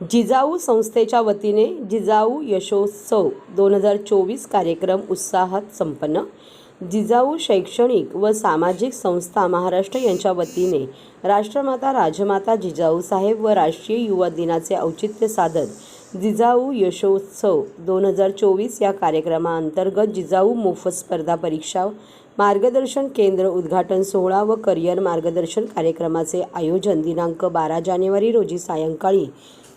जिजाऊ संस्थेच्या वतीने जिजाऊ यशोत्सव दोन हजार चोवीस कार्यक्रम उत्साहात संपन्न. जिजाऊ शैक्षणिक व सामाजिक संस्था महाराष्ट्र यांच्या वतीने राष्ट्रमाता राजमाता जिजाऊ साहेब व राष्ट्रीय युवा दिनाचे औचित्य साधत जिजाऊ यशोत्सव दोन हजार चोवीस या कार्यक्रमाअंतर्गत जिजाऊ मोफत स्पर्धा परीक्षा मार्गदर्शन केंद्र उद्घाटन सोहळा व करिअर मार्गदर्शन कार्यक्रमाचे आयोजन दिनांक बारा जानेवारी रोजी सायंकाळी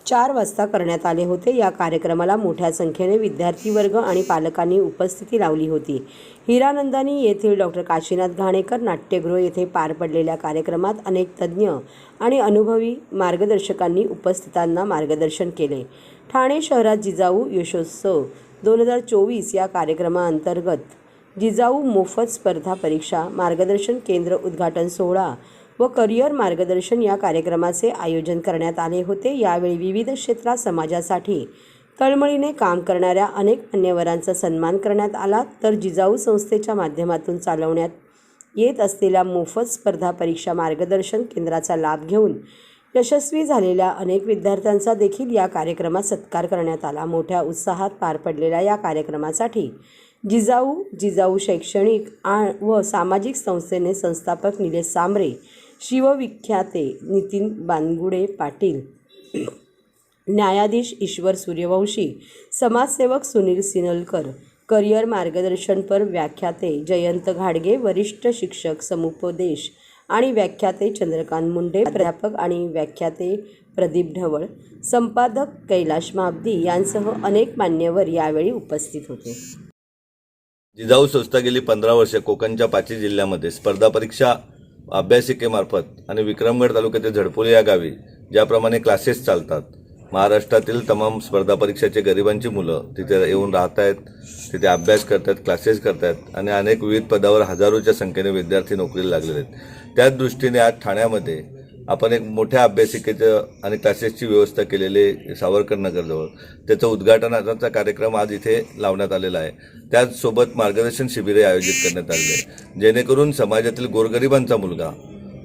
चार वाजता करण्यात आले होते. या कार्यक्रमाला मोठ्या संख्येने विद्यार्थी वर्ग आणि पालकांनी उपस्थिती लावली होती. हिरानंदानी येथील डॉक्टर काशीनाथ घाणेकर नाट्यगृह येथे पार पडलेल्या कार्यक्रमात अनेक तज्ज्ञ आणि अनुभवी मार्गदर्शकांनी उपस्थितांना मार्गदर्शन केले. ठाणे शहरात जिजाऊ यशोत्सव दोन हजार चोवीस या कार्यक्रमाअंतर्गत जिजाऊ मोफत स्पर्धा परीक्षा मार्गदर्शन केंद्र उद्घाटन सोहळा व करिअर मार्गदर्शन या कार्यक्रमाचे आयोजन करण्यात आले होते. यावेळी विविध क्षेत्रात समाजासाठी तळमळीने काम करणाऱ्या अनेक मान्यवरांचा सन्मान करण्यात आला. तर जिजाऊ संस्थेच्या माध्यमातून चालवण्यात येत असलेल्या मोफत स्पर्धा परीक्षा मार्गदर्शन केंद्राचा लाभ घेऊन यशस्वी झालेल्या अनेक विद्यार्थ्यांचा देखील या कार्यक्रमात सत्कार करण्यात आला. मोठ्या उत्साहात पार पडलेल्या या कार्यक्रमासाठी जिजाऊ जिजाऊ शैक्षणिक आ व सामाजिक संस्थेने संस्थापक निलेश सांबरे शिवविख्याते नितीन बानगुडे पाटील. न्यायाधीश ईश्वर सूर्यवंशी. समाजसेवक सुनील सिनलकर. करिअर मार्गदर्शनपर व्याख्याते जयंत घाडगे वरिष्ठ शिक्षक समुपदेश आणि व्याख्याते चंद्रकांत मुंडे प्राध्यापक आणि व्याख्याते प्रदीप ढवळ. संपादक कैलाश महाब्दी यांसह अनेक मान्यवर यावेळी उपस्थित होते. जिजाऊ संस्था गेली पंधरा वर्षे कोकणच्या पाचही जिल्ह्यामध्ये स्पर्धा परीक्षा अभ्यासिकेमार्फत आणि विक्रमगड तालुक्यातील झडपोली या गावी ज्याप्रमाणे क्लासेस चालतात. महाराष्ट्रातील तमाम स्पर्धा परीक्षाचे गरिबांची मुलं तिथे येऊन राहत आहेत तिथे अभ्यास करतात क्लासेस करतात आणि अनेक विविध पदावर हजारोच्या संख्येने विद्यार्थी नोकरीला लागलेले आहेत. त्याच दृष्टीने आज ठाण्यामध्ये आपण एक मोठ्या अभ्यासिकेचं आणि क्लासेसची व्यवस्था केलेली सावरकर नगरजवळ त्याचं उद्घाटनाचा कार्यक्रम आज इथे लावण्यात आलेला आहे. त्याचसोबत मार्गदर्शन शिबिरे आयोजित करण्यात आलेली आहे. जेणेकरून समाजातील गोरगरिबांचा मुलगा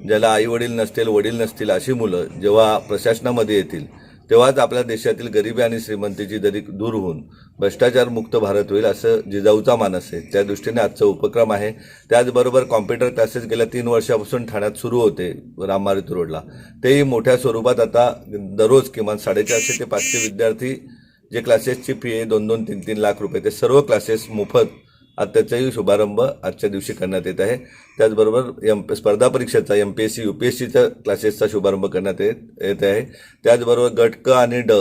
ज्याला आई वडील नसतील वडील नसतील अशी मुलं जेव्हा प्रशासनामध्ये येतील तेव्हाच आपल्या देशातील गरिबी आणि श्रीमंतीची दरी दूर होऊन भ्रष्टाचार मुक्त भारत होईल असं जिजाऊचा मानस आहे. त्या दृष्टीने आजचा उपक्रम आहे. त्याचबरोबर कॉम्प्युटर क्लासेस गेल्या तीन वर्षापासून ठाण्यात सुरू होते राममारुती रोडला. तेही मोठ्या स्वरूपात आता दररोज किमान साडेचारशे ते पाचशे विद्यार्थी जे क्लासेसची फी आहे दोन दोन तीन तीन लाख रुपये ते सर्व क्लासेस मोफत आज त्याचाही शुभारंभ आजच्या दिवशी करण्यात येत आहे. त्याचबरोबर एम स्पर्धा परीक्षेचा M P S C U P S सीच्या क्लासेसचा शुभारंभ करण्यात येत येत आहे. त्याचबरोबर गट क आणि ड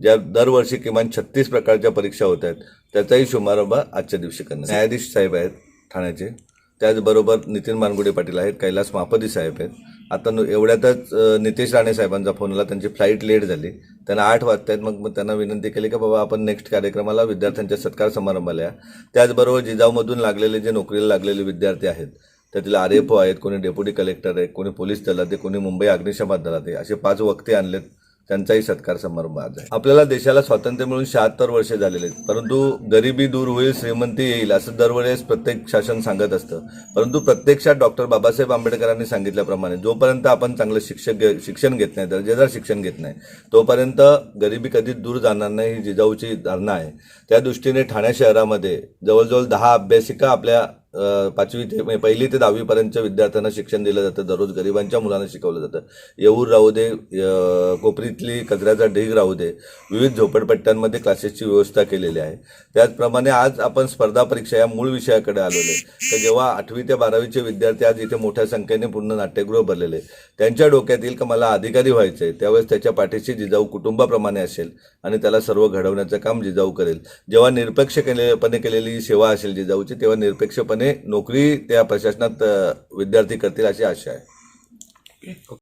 ज्या दरवर्षी किमान छत्तीस प्रकारच्या परीक्षा होत आहेत त्याचाही शुभारंभ आजच्या दिवशी करण्यात न्यायाधीश साहेब आहेत ठाण्याचे. त्याचबरोबर नितीन मानगुडे पाटील आहेत कैलास मापदी साहेब आहेत. आता एवढ्यातच नितेश राणे साहेबांचा फोन आला त्यांची फ्लाईट लेट झाली. त्यांना आठ वाजतायत मग मग त्यांना विनंती केली की बाबा आपण नेक्स्ट कार्यक्रमाला विद्यार्थ्यांच्या सत्कार समारंभाला या. त्याचबरोबर जिजाऊमधून लागलेले जे नोकरीला लागलेले विद्यार्थी आहेत त्यातील आर एफ ओ आहेत कोणी डेप्युटी कलेक्टर आहे कोणी पोलीस दलात आहे कोणी मुंबई अग्निशमन दलात आहे असे पाच वक्ते आणलेत. त्यांचाही सत्कार समारंभ आज आहे. आपल्याला देशाला स्वातंत्र्य मिळून शहात्तर वर्षे झालेले आहेत. परंतु गरिबी दूर होईल श्रीमंती येईल असं दरवेळेस प्रत्येक शासन सांगत असतं. परंतु प्रत्यक्षात डॉक्टर बाबासाहेब आंबेडकरांनी सांगितल्याप्रमाणे जोपर्यंत आपण चांगलं शिक्षक शिक्षण घेत नाही दर्जेदार शिक्षण घेत नाही तोपर्यंत गरिबी कधीच दूर जाणार नाही ही जिजाऊची धारणा आहे. त्या दृष्टीने ठाणे शहरामध्ये जवळजवळ दहा अभ्यासिका आपल्या पाचवी ते म्हणजे पहिली ते दहावीपर्यंतच्या विद्यार्थ्यांना शिक्षण दिलं जातं. दररोज गरिबांच्या मुलांना शिकवलं जातं. येऊर राहू दे कोपरीतली कचऱ्याचा ढीग राहू दे विविध झोपडपट्ट्यांमध्ये क्लासेसची व्यवस्था केलेली आहे. त्याचप्रमाणे आज आपण स्पर्धा परीक्षा या मूळ विषयाकडे आलेले आहे. तर जेव्हा आठवी ते बारावीचे विद्यार्थी आज इथे मोठ्या संख्येने पूर्ण नाट्यगृह भरलेले त्यांच्या डोक्यात येईल का मला अधिकारी व्हायचं आहे त्यावेळेस त्याच्या पाठीशी जिजाऊ कुटुंबाप्रमाणे असेल आणि त्याला सर्व घडवण्याचं काम जिजाऊ करेल. जेव्हा निरपेक्षपणे केलेपणे केलेली सेवा असेल जिजाऊची तेव्हा निरपेक्षपणे नोकरी त्या प्रशासनात विद्यार्थी करतील अशी आशा आहे.